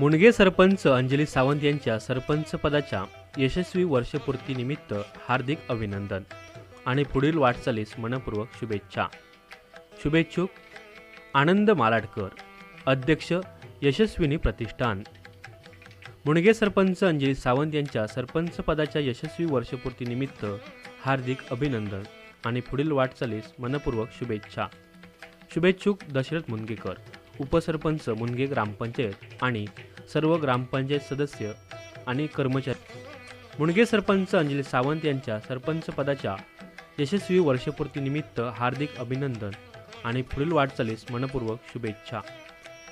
मुणगे सरपंच अंजली सावंत यांच्या सरपंच पदाच्या यशस्वी वर्षपूर्तीनिमित्त हार्दिक अभिनंदन आणि पुढील वाटचालीस मनपूर्वक शुभेच्छा. शुभेच्छुक आनंद मालाडकर अध्यक्ष यशस्विनी प्रतिष्ठान. मुणगे सरपंच अंजली सावंत यांच्या सरपंच पदाच्या यशस्वी वर्षपूर्तीनिमित्त हार्दिक अभिनंदन आणि पुढील वाटचालीस मनपूर्वक शुभेच्छा. शुभेच्छुक दशरथ मुनगेकर उपसरपंच मुनगे ग्रामपंचायत आणि सर्व ग्रामपंचायत सदस्य आणि कर्मचारी. मुणगे सरपंच अंजली सावंत यांच्या सरपंच पदाच्या यशस्वी वर्षपूर्तीनिमित्त हार्दिक अभिनंदन आणि पुढील वाटचालीस मनपूर्वक शुभेच्छा.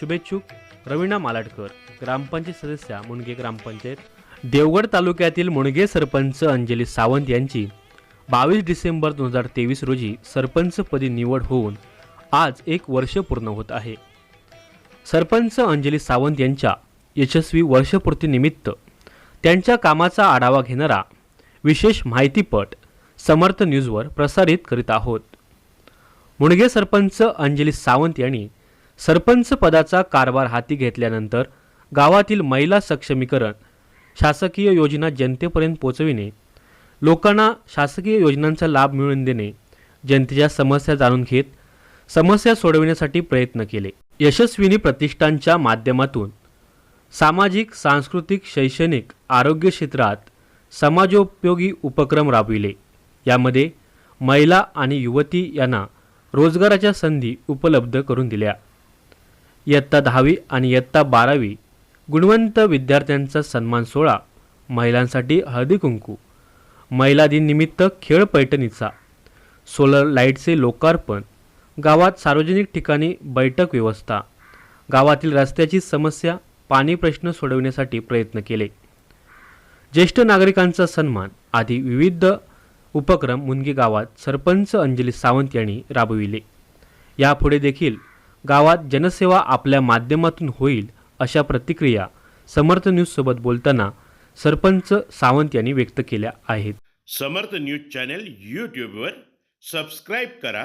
शुभेच्छुक रवीना मालाडकर ग्रामपंचायत सदस्या मुणगे ग्रामपंचायत. देवगड तालुक्यातील मुणगे सरपंच अंजली सावंत यांची बावीस डिसेंबर दोन हजार तेवीस रोजी सरपंचपदी निवड होऊन आज एक वर्ष पूर्ण होत आहे. सरपंच अंजली सावंत यांच्या यशस्वी वर्षपूर्तीनिमित्त त्यांच्या कामाचा आढावा घेणारा विशेष माहितीपट समर्थ न्यूजवर प्रसारित करीत आहोत. मुणगे सरपंच अंजली सावंत यांनी सरपंच पदाचा कारभार हाती घेतल्यानंतर गावातील महिला सक्षमीकरण शासकीय योजना जनतेपर्यंत पोचविणे लोकांना शासकीय योजनांचा लाभ मिळवून देणे जनतेच्या समस्या जाणून घेत समस्या सोडविण्यासाठी प्रयत्न केले. यशस्विनी प्रतिष्ठानच्या माध्यमातून सामाजिक सांस्कृतिक शैक्षणिक आरोग्य क्षेत्रात समाजोपयोगी उपक्रम राबविले. यामध्ये महिला आणि युवती यांना रोजगाराच्या संधी उपलब्ध करून दिल्या. इयत्ता दहावी आणि इयत्ता बारावी गुणवंत विद्यार्थ्यांचा सन्मान सोहळा महिलांसाठी हळदी कुंकू महिला दिन निमित्त खेळ पैठणीचा सोलर लाईटचे लोकार्पण गावात सार्वजनिक ठिकाणी बैठक व्यवस्था. गावातील रस्त्याची समस्या पाणी प्रश्न सोडवण्यासाठी प्रयत्न केले. ज्येष्ठ नागरिकांचा सन्मान आदी विविध उपक्रम मुनगी गावात सरपंच अंजली सावंत यांनी राबविले. यापुढे देखील गावात जनसेवा आपल्या माध्यमातून होईल अशा प्रतिक्रिया समर्थ न्यूजसोबत बोलताना सरपंच सावंत यांनी व्यक्त केल्या आहेत. समर्थ न्यूज चॅनल यूट्यूबवर सबस्क्राईब करा